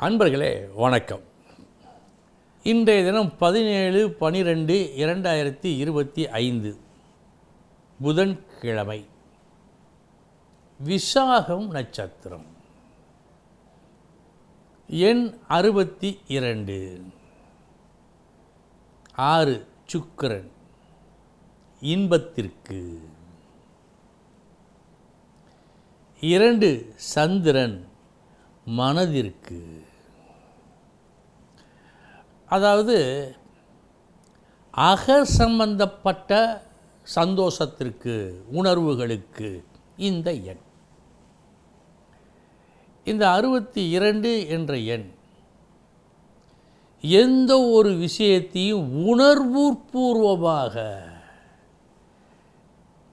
அன்பர்களே வணக்கம். இன்றைய தினம் பதினேழு பனிரெண்டு இரண்டாயிரத்தி இருபத்தி ஐந்து புதன்கிழமை. விசாகம் நட்சத்திரம். எண் அறுபத்தி இரண்டு. ஆறு சுக்கிரன் இன்பத்திற்கு. இரண்டு சந்திரன் மனதிற்கு. அதாவது அக சம்பந்தப்பட்ட சந்தோஷத்திற்கு உணர்வுகளுக்கு இந்த எண். இந்த அறுபத்தி இரண்டு என்ற எண் எந்த ஒரு விஷயத்தையும் உணர்வுபூர்வமாக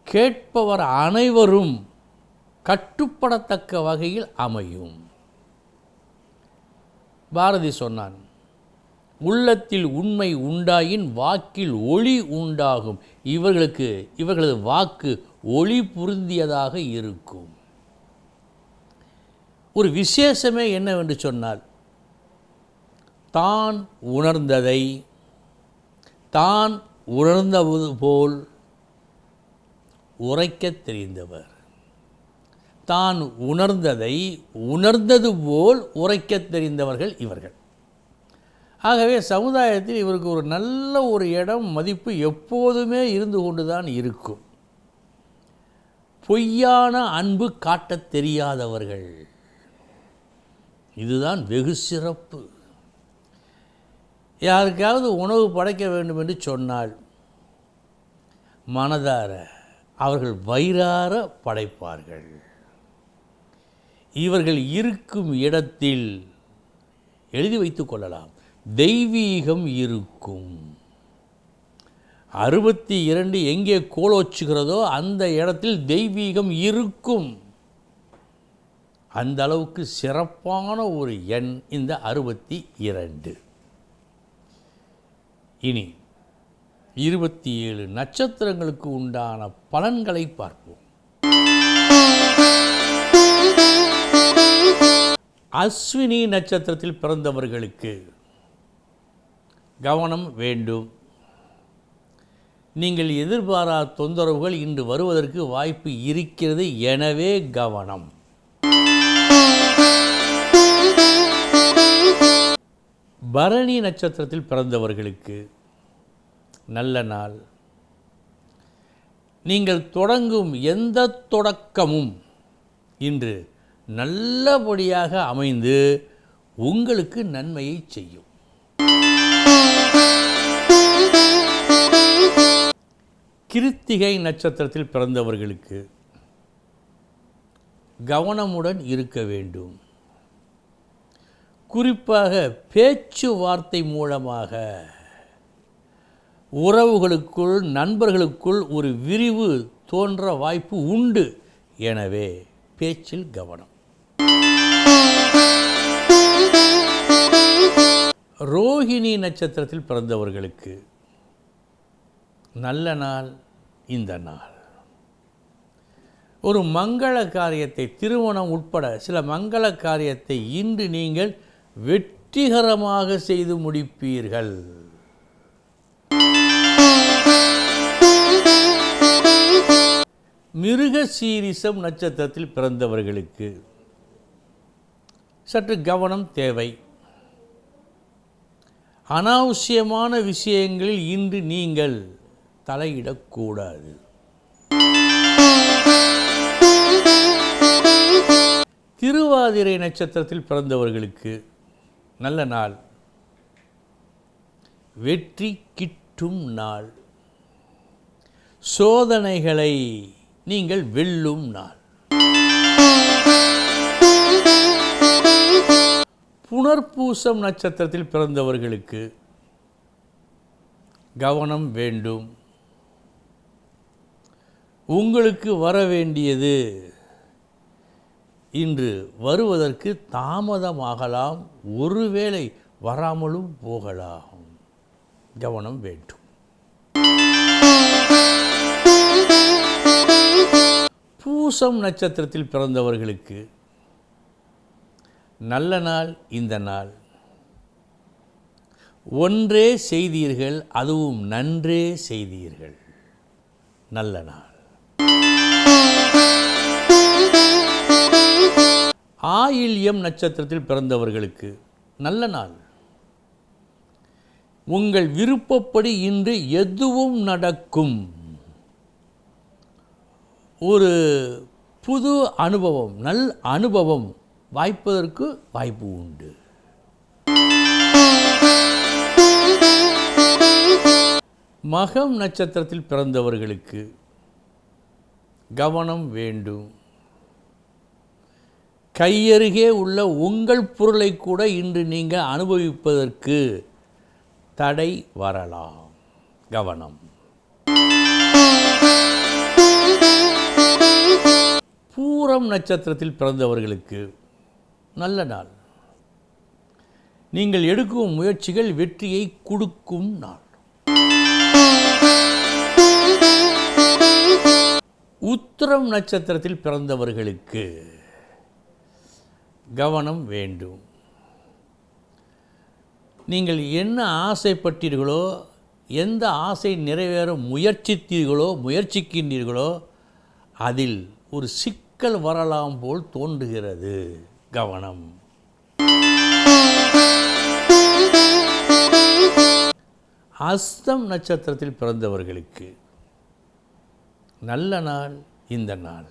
கேட்பவர் அனைவரும் கட்டுப்படத்தக்க வகையில் அமையும். பாரதி சொன்னான் உள்ளத்தில் உண்மை உண்டாயின் வாக்கில் ஒளி உண்டாகும். இவர்களுக்கு இவர்களது வாக்கு ஒளி புருந்தியதாக இருக்கும். ஒரு விசேஷமே என்னவென்று சொன்னால் தான் உணர்ந்ததை தான் உணர்ந்தது போல் உரைக்கத் தெரிந்தவர். தான் உணர்ந்ததை உணர்ந்தது போல் உரைக்கத் தெரிந்தவர்கள் இவர்கள். ஆகவே சமுதாயத்தில் இவருக்கு ஒரு நல்ல ஒரு இடம் மதிப்பு எப்போதுமே இருந்து கொண்டு தான் இருக்கும். பொய்யான அன்பு காட்டத் தெரியாதவர்கள். இதுதான் வெகு சிறப்பு. யாருக்காவது உணவு படைக்க வேண்டும் என்று சொன்னால் மனதார அவர்கள் வயிறார படைப்பார்கள். இவர்கள் இருக்கும் இடத்தில் எழுதி வைத்துக் கொள்ளலாம். தெய்வீகம் இருக்கும். அறுபத்தி இரண்டு எங்கே கோலோச்சுகிறதோ அந்த இடத்தில் தெய்வீகம் இருக்கும். அந்த அளவுக்கு சிறப்பான ஒரு எண் இந்த அறுபத்தி இரண்டு. இனி இருபத்தி ஏழு நட்சத்திரங்களுக்கு உண்டான பலன்களை பார்ப்போம். அஸ்வினி நட்சத்திரத்தில் பிறந்தவர்களுக்கு கவனம் வேண்டும். நீங்கள் எதிர்பாராத தொந்தரவுகள் இன்று வருவதற்கு வாய்ப்பு இருக்கிறது. எனவே கவனம். பரணி நட்சத்திரத்தில் பிறந்தவர்களுக்கு நல்ல நாள். நீங்கள் தொடங்கும் எந்த தொடக்கமும் இன்று நல்லபடியாக அமைந்து உங்களுக்கு நன்மையை செய்யும். கிருத்திகை நட்சத்திரத்தில் பிறந்தவர்களுக்கு கவனமுடன் இருக்க வேண்டும். குறிப்பாக பேச்சுவார்த்தை மூலமாக உறவுகளுக்குள் நண்பர்களுக்குள் ஒரு விரிவு தோன்ற வாய்ப்பு உண்டு. எனவே பேச்சில் கவனம். ரோஹிணி நட்சத்திரத்தில் பிறந்தவர்களுக்கு நல்ல நாள் இந்த நாள். ஒரு மங்கள காரியத்தை திருமணம் உட்பட சில மங்கள காரியத்தை இன்று நீங்கள் வெற்றிகரமாக செய்து முடிப்பீர்கள். மிருக சீரிசம் நட்சத்திரத்தில் பிறந்தவர்களுக்கு சற்று கவனம் தேவை. அனாவசியமான விஷயங்களில் இன்று நீங்கள் தலையிடக்கூடாது. திருவாதிரை நட்சத்திரத்தில் பிறந்தவர்களுக்கு நல்ல நாள். வெற்றி கிட்டும் நாள். சோதனைகளை நீங்கள் வெல்லும் நாள். புனர்பூசம் நட்சத்திரத்தில் பிறந்தவர்களுக்கு கவனம் வேண்டும். உங்களுக்கு வர வேண்டியது இன்று வருவதற்கு தாமதமாகலாம் ஒருவேளை வராமலும் போகலாம். கவனம் வேண்டும். பூசம் நட்சத்திரத்தில் பிறந்தவர்களுக்கு நல்ல நாள் இந்த நாள். ஒன்றே செய்தீர்கள் அதுவும் நன்றே செய்தீர்கள். நல்ல நாள். ஆயில்யம் நட்சத்திரத்தில் பிறந்தவர்களுக்கு நல்ல நாள். உங்கள் விருப்பப்படி இன்று எதுவும் நடக்கும். ஒரு புது அனுபவம் நல் அனுபவம் வாய்ப்பதற்கு வாய்ப்பு உண்டு. மகம் நட்சத்திரத்தில் பிறந்தவர்களுக்கு கவனம் வேண்டும். கையருகே உள்ள உங்கள் பொருளை கூட இன்று நீங்கள் அனுபவிப்பதற்கு தடை வரலாம். கவனம். பூரம் நட்சத்திரத்தில் பிறந்தவர்களுக்கு நல்ல நாள். நீங்கள் எடுக்கும் முயற்சிகள் வெற்றியை கொடுக்கும் நாள். உத்திரம் நட்சத்திரத்தில் பிறந்தவர்களுக்கு கவனம் வேண்டும். நீங்கள் என்ன ஆசைப்பட்டீர்களோ எந்த ஆசை நிறைவேற முயற்சித்தீர்களோ முயற்சிக்கின்றீர்களோ அதில் ஒரு சிக்கல் வரலாம் போல் தோன்றுகிறது. கவனம். அஸ்தம் நட்சத்திரத்தில் பிறந்தவர்களுக்கு நல்ல நாள் இந்த நாள்.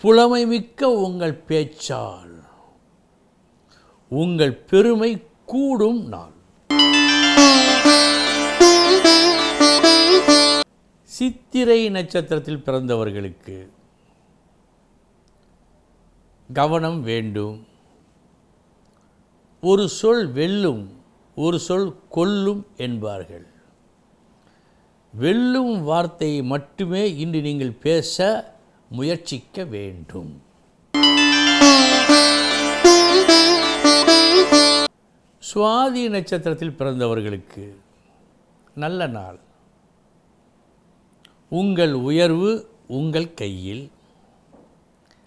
புலமை மிக்க உங்கள் பேச்சால் உங்கள் பெருமை கூடும் நாள். சித்திரை நட்சத்திரத்தில் பிறந்தவர்களுக்கு கவனம் வேண்டும். ஒரு சொல் வெல்லும் ஒரு சொல் கொல்லும் என்பார்கள். வெல்லும் வார்த்தையை மட்டுமே இன்று நீங்கள் பேச முயற்சிக்க வேண்டும். சுவாதி நட்சத்திரத்தில் பிறந்தவர்களுக்கு நல்ல நாள். உங்கள் உயர்வு உங்கள் கையில்.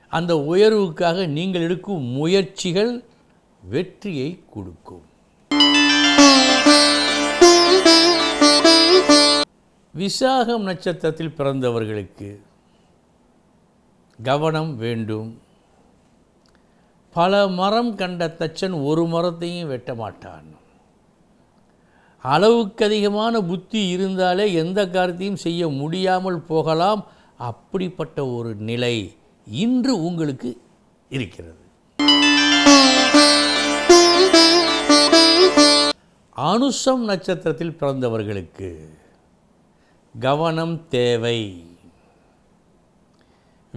அந்த உயர்வுக்காக நீங்கள் எடுக்கும் முயற்சிகள் வெற்றியை கொடுக்கும். விசாகம் நட்சத்திரத்தில் பிறந்தவர்களுக்கு கவனம் வேண்டும். பல மரம் கண்ட தச்சன் ஒரு மரத்தையும் வெட்ட மாட்டான். அளவுக்கு அதிகமான புத்தி இருந்தாலே எந்த காரியத்தையும் செய்ய முடியாமல் போகலாம். அப்படிப்பட்ட ஒரு நிலை இன்று உங்களுக்கு இருக்கிறது. அனுசம் நட்சத்திரத்தில் பிறந்தவர்களுக்கு கவனம் தேவை.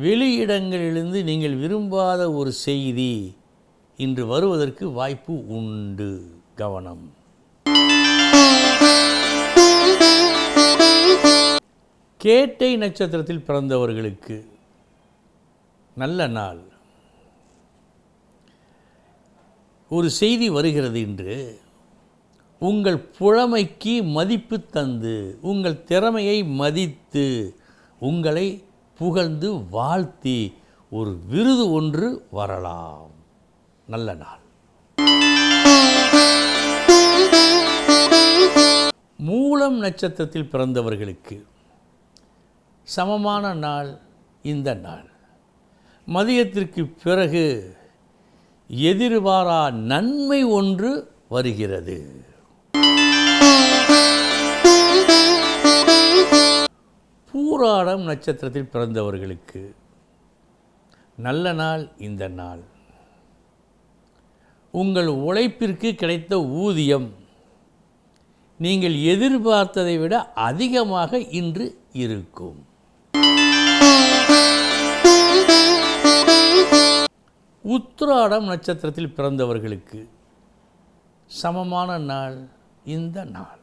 வெளியிடங்களிலிருந்து நீங்கள் விரும்பாத ஒரு செய்தி இன்று வருவதற்கு வாய்ப்பு உண்டு. கவனம். கேட்டை நட்சத்திரத்தில் பிறந்தவர்களுக்கு நல்ல நாள். ஒரு செய்தி வருகிறது இன்று. உங்கள் புழமைக்கு மதிப்பு தந்து உங்கள் திறமையை மதித்து உங்களை புகழ்ந்து வாழ்த்தி ஒரு விருது ஒன்று வரலாம். நல்ல நாள். மூலம் நட்சத்திரத்தில் பிறந்தவர்களுக்கு சமமான நாள் இந்த நாள். மதியத்திற்கு பிறகு எதிர்பாரா நன்மை ஒன்று வருகிறது. பூராடம் நட்சத்திரத்தில் பிறந்தவர்களுக்கு நல்ல நாள் இந்த நாள். உங்கள் உழைப்பிற்கு கிடைத்த ஊதியம் நீங்கள் எதிர்பார்த்ததை விட அதிகமாக இன்று இருக்கும். உத்திராடம் நட்சத்திரத்தில் பிறந்தவர்களுக்கு சமமான நாள் இந்த நாள்.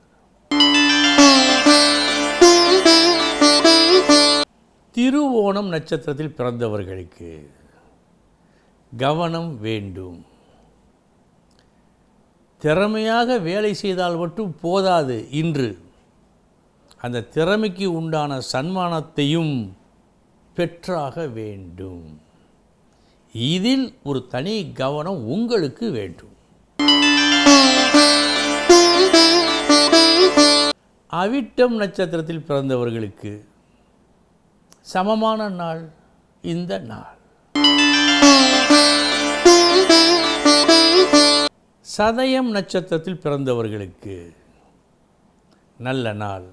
திருவோணம் நட்சத்திரத்தில் பிறந்தவர்களுக்கு கவனம் வேண்டும். திறமையாக வேலை செய்தால் மட்டும் போதாது இன்று. அந்த திறமைக்கு உண்டான சன்மானத்தையும் பெற்றாக வேண்டும். இதில் ஒரு தனி கவனம் உங்களுக்கு வேண்டும். அவிட்டம் நட்சத்திரத்தில் பிறந்தவர்களுக்கு சமமான நாள் இந்த நாள். சதயம் நட்சத்திரத்தில் பிறந்தவர்களுக்கு நல்ல நாள்.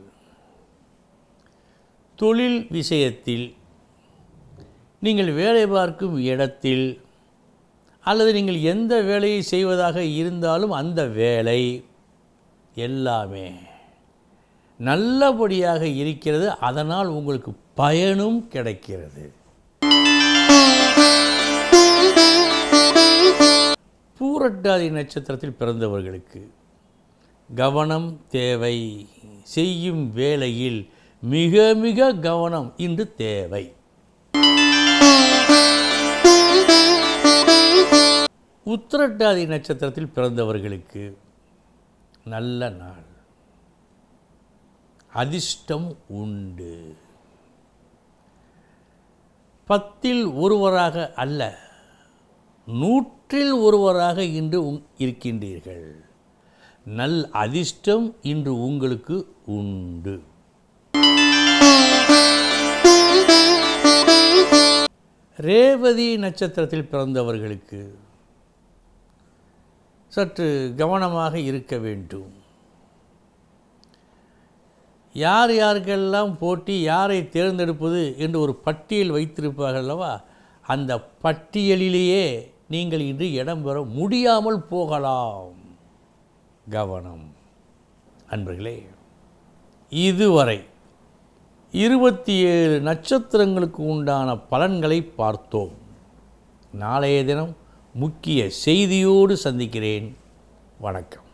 தொழில் விஷயத்தில் நீங்கள் வேலை பார்க்கும் இடத்தில் அல்லது நீங்கள் எந்த வேலையை செய்வதாக இருந்தாலும் அந்த வேலை எல்லாமே நல்லபடியாக இருக்கிறது. அதனால் உங்களுக்கு பயனும் கிடைக்கிறது. பூரட்டாதி நட்சத்திரத்தில் பிறந்தவர்களுக்கு கவனம் தேவை. செய்யும் வேளையில் மிக மிக கவனம் இன்று தேவை. உத்திரட்டாதி நட்சத்திரத்தில் பிறந்தவர்களுக்கு நல்ல நாள். அதிர்ஷ்டம் உண்டு. பத்தில் ஒருவராக அல்ல நூற்றில் ஒருவராக இன்று உங் இருக்கின்றீர்கள். நல் அதிர்ஷ்டம் இன்று உங்களுக்கு உண்டு. ரேவதி நட்சத்திரத்தில் பிறந்தவர்களுக்கு சற்று கவனமாக இருக்க வேண்டும். யார் யாருக்கெல்லாம் போட்டி யாரை தேர்ந்தெடுப்பது என்று ஒரு பட்டியல் வைத்திருப்பார்கள் அல்லவா? அந்த பட்டியலிலேயே நீங்கள் இன்று இடம்பெற முடியாமல் போகலாம். கவனம். அன்பர்களே இதுவரை இருபத்தி ஏழு நட்சத்திரங்களுக்கு உண்டான பலன்களை பார்த்தோம். நாளைய தினம் முக்கிய செய்தியோடு சந்திக்கிறேன். வணக்கம்.